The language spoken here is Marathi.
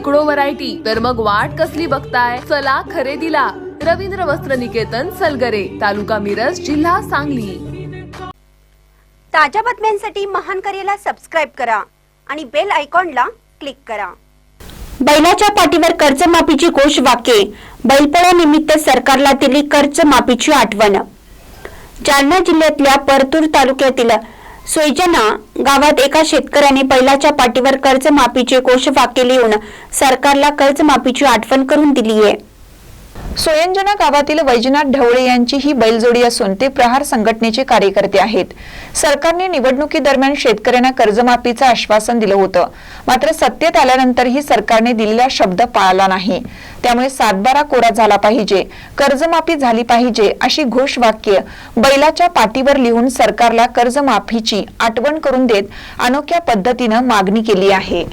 शेकडो व्हरायटी तर मग वाट कसली बघताय? चला खरेदीला. रवींद्र वस्त्र निकेतन सलगरे तालुका मिरज जिल्हा सांगली. ताज्या बातम्यांसाठी महान करेला सबस्क्राईब करा आणि बेल आयकॉनला क्लिक करा. बैलाच्या पाठीवर कर्जमाफीची घोषवाक्ये बैलपोळ्यानिमित्त सरकारला दिली कर्जमाफीची आठवण. जालना जिल्ह्यातल्या परतूर तालुक्यातील सोयजना गावात एका शेतकऱ्याने बैलाच्या पाठीवर कर्जमाफीचे घोषवाक्य लिहून सरकारला कर्जमाफीची आठवण करून दिली आहे सोयंजना गावातील वैजनाथ ढवळे यांची ही बैलजोडी असून ते प्रहार संघटनेचे कार्यकर्ते आहेत. सरकारने निवडणुकीदरम्यान शेतकऱ्यांना कर्जमाफीचं आश्वासन दिलं होतं. मात्र सत्तेत आल्यानंतरही सरकारने दिलेला शब्द पाळला नाही. त्यामुळे सातबारा कोरा झाला पाहिजे कर्जमाफी झाली पाहिजे अशी घोषवाक्य बैलाच्या पाठीवर लिहून सरकारला कर्जमाफीची आठवण करून देत अनोख्या पद्धतीनं मागणी केली आहे.